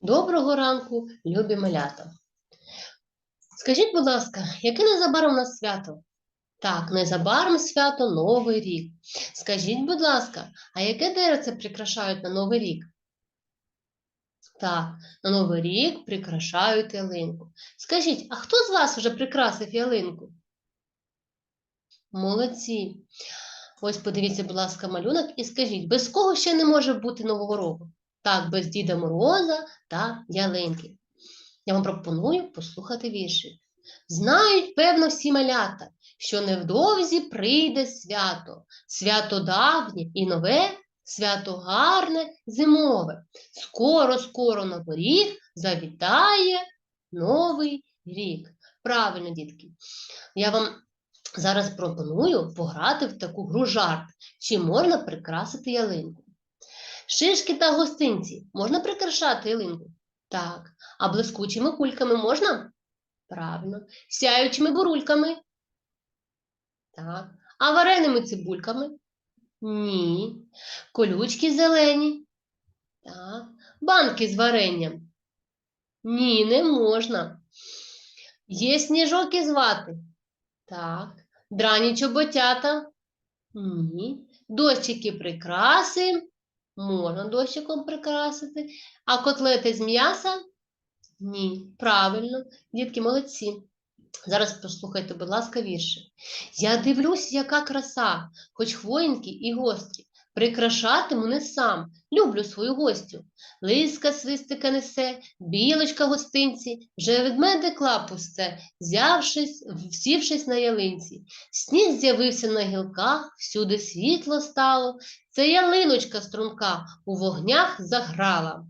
Доброго ранку, любі малята. Скажіть, будь ласка, яке незабаром у нас свято? Так, незабаром свято Новий рік. Скажіть, будь ласка, а яке деревце прикрашають на Новий рік? Так, на Новий рік прикрашають ялинку. Скажіть, а хто з вас вже прикрасив ялинку? Молодці. Ось подивіться, будь ласка, малюнок і скажіть, без кого ще не може бути Нового року? Так, без Діда Мороза та ялинки. Я вам пропоную послухати вірші. Знають, певно, всі малята, що невдовзі прийде свято, свято давнє і нове, свято гарне, зимове. Скоро, скоро на поріг завітає новий рік. Правильно, дітки. Я вам зараз пропоную пограти в таку гру жарт. Чи можна прикрасити ялинку? Шишки та гостинці можна прикрашати ялинку? Так. А блискучими кульками можна? Правильно. Сяючими бурульками? Так. А вареними цибульками? Ні. Колючки зелені? Так. Банки з варенням? Ні, не можна. Є сніжок із вати? Так. Драні чоботята? Ні. Дощики прикраси? Можна дощиком прикрасити. А котлети з м'яса? Ні. Правильно. Дітки молодці. Зараз послухайте, будь ласка, вірші. Я дивлюсь, яка краса, хоч хвоїнки і гострі. Прикрашатиму не сам, люблю свою гостю. Лиска свистика несе, білочка гостинці, вже ведмедик лапусте, взявшись, всівшись на ялинці. Сніг з'явився на гілках, всюди світло стало. Це ялиночка струнка у вогнях заграла.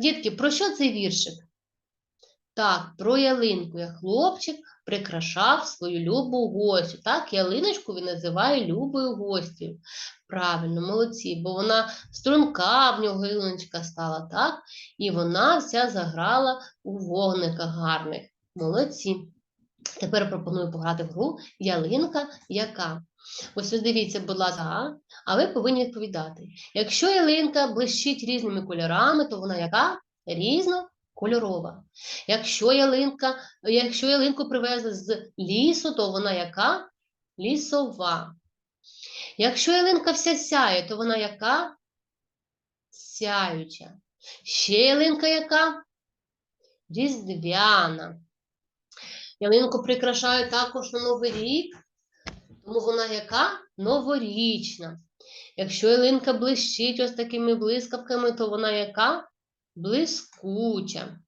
Дітки, про що цей віршик? Так, про ялинку. Як хлопчик прикрашав свою любу гостю. Так, ялиночку він називає любою гостю. Правильно, молодці, бо вона струнка в нього ялиночка стала, так? І вона вся заграла у вогниках гарних. Молодці. Тепер пропоную пограти в гру ялинка яка. Ось ось дивіться, будь ласка, а ви повинні відповідати. Якщо ялинка блищить різними кольорами, то вона яка? Різнокольорова. Якщо ялинка, якщо ялинку привезли з лісу, то вона яка? Лісова. Якщо ялинка вся сяє, то вона яка? Сяюча. Ще ялинка яка? Різдвяна. Ялинку прикрашають також на Новий рік, тому вона яка? Новорічна. Якщо ялинка блищить ось такими блискавками, то вона яка? Блискуча.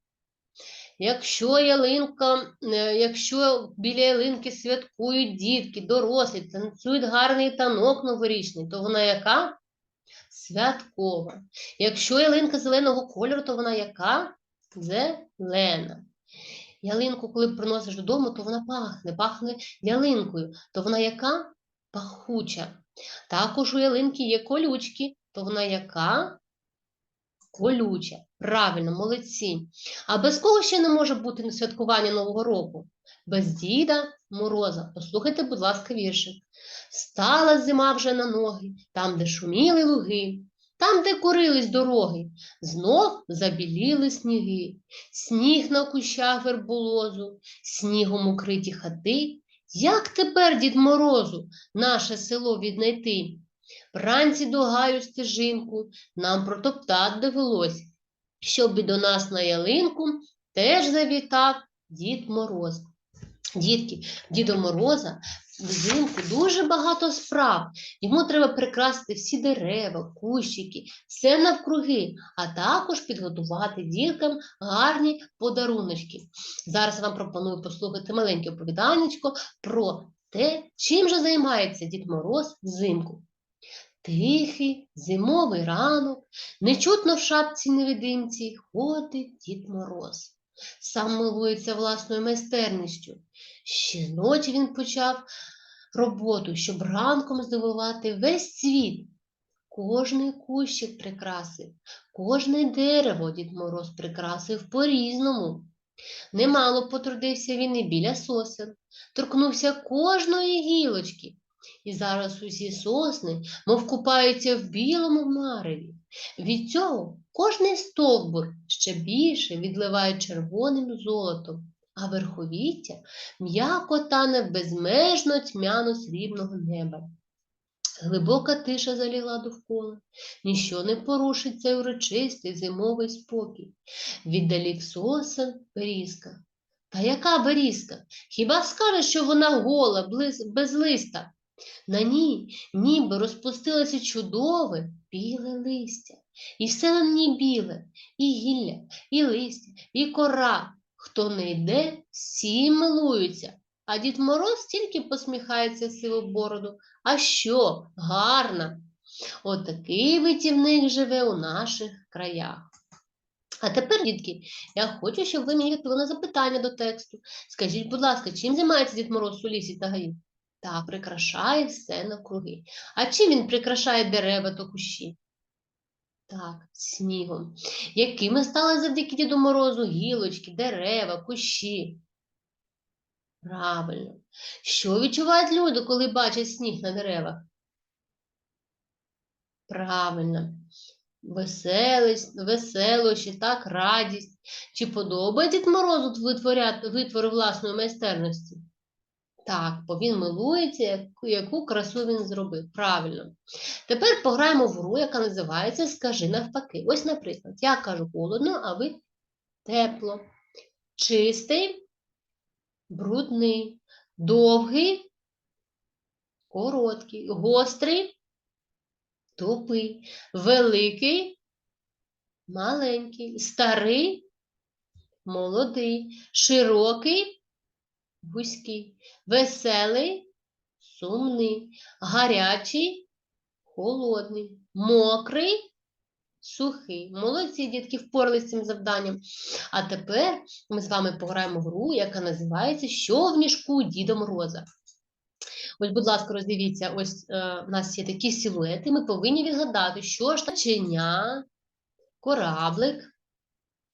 Якщо ялинка, е, якщо біля ялинки святкують дітки, дорослі, танцюють гарний танок новорічний, то вона яка? Святкова. Якщо ялинка зеленого кольору, то вона яка? Зелена. Ялинку, коли приносиш додому, то вона пахне, пахне ялинкою. То вона яка? Пахуча. Також у ялинки є колючки, то вона яка? Колюча. Правильно, молодці. А без кого ще не може бути святкування Нового року? Без Діда Мороза. Послухайте, будь ласка, віршик. Стала зима вже на ноги, там, де шуміли луги, там, де курились дороги, знов забіліли сніги, сніг на кущах верболозу, снігом укриті хати. Як тепер, Дід Морозу, наше село віднайти? Вранці до гаю стежинку нам протоптать довелось, щоб і до нас на ялинку теж завітав Дід Мороз. Дітки, Діда Мороза взимку дуже багато справ. Йому треба прикрасити всі дерева, кущики, все навкруги, а також підготувати діткам гарні подаруночки. Зараз вам пропоную послухати маленьке оповіданечко про те, чим же займається Дід Мороз взимку. Тихий зимовий ранок, нечутно в шапці невидимці ходить Дід Мороз. Сам милується власною майстерністю. Ще зночі він почав роботу, щоб ранком здивувати весь світ. Кожний кущик прикрасив, кожне дерево Дід Мороз прикрасив по-різному. Немало потрудився він і біля сосен, торкнувся кожної гілочки, І зараз усі сосни, мов купаються в білому мареві. Від цього кожний стовбур ще більше відливає червоним золотом, а верховіття м'яко тане в безмежно тьмяно срібного неба. Глибока тиша залігла довкола, ніщо не порушить цей урочистий зимовий спокій. Віддалік сосен берізка. Та яка берізка? Хіба скаже, що вона гола, без листа? На ній ніби розпустилося чудове біле листя. І все на ній біле, і гілля, і листя, і кора. Хто не йде, всі милуються. А Дід Мороз тільки посміхається сивобороду. А що? Гарна. Отакий витівник живе у наших краях. А тепер, дітки, я хочу, щоб ви мені відповіли на запитання до тексту. Скажіть, будь ласка, чим займається Дід Мороз у лісі та гаї? Так, прикрашає все навкруги. А чим він прикрашає дерева та кущі? Так, снігом. Якими стали завдяки Діду Морозу гілочки, дерева, кущі? Правильно. Що відчувають люди, коли бачать сніг на деревах? Правильно. Веселощі, так, радість. Чи подобає Дід Морозу витворяти витвори власної майстерності? Так, бо він милується, яку, красу він зробив. Правильно. Тепер пограємо в гру, яка називається Скажи навпаки. Ось, наприклад, я кажу холодно, а ви тепло. Чистий, брудний, довгий, короткий, гострий, тупий, великий, маленький, старий, молодий, широкий, вузький, веселий, сумний, гарячий, холодний, мокрий, сухий. Молодці, дітки, впоралися з цим завданням. А тепер ми з вами пограємо в гру, яка називається Що в мішку Діда Мороза. Ось, будь ласка, роздивіться, ось е, у нас є такі силуети. Ми повинні відгадати, що ж начиня, кораблик,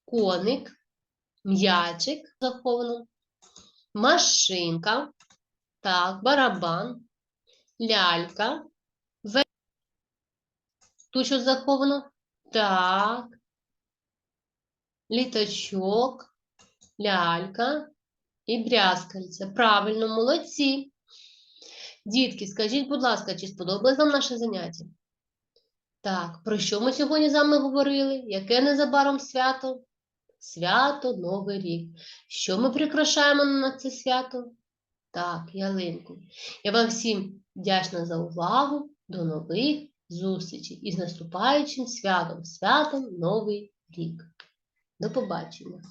коник, м'ячик заховано, машинка, так, барабан, лялька, ве... Тут що заховано? Так. Літачок, лялька і брязкальце. Правильно, молодці. Дітки, скажіть, будь ласка, чи сподобалось вам наше заняття? Так, про що ми сьогодні з вами говорили? Яке незабаром свято? Свято Новий рік. Що ми прикрашаємо на це свято? Так, ялинку. Я вам всім вдячна за увагу. До нових зустрічей і з наступаючим святом, святом Новий рік. До побачення!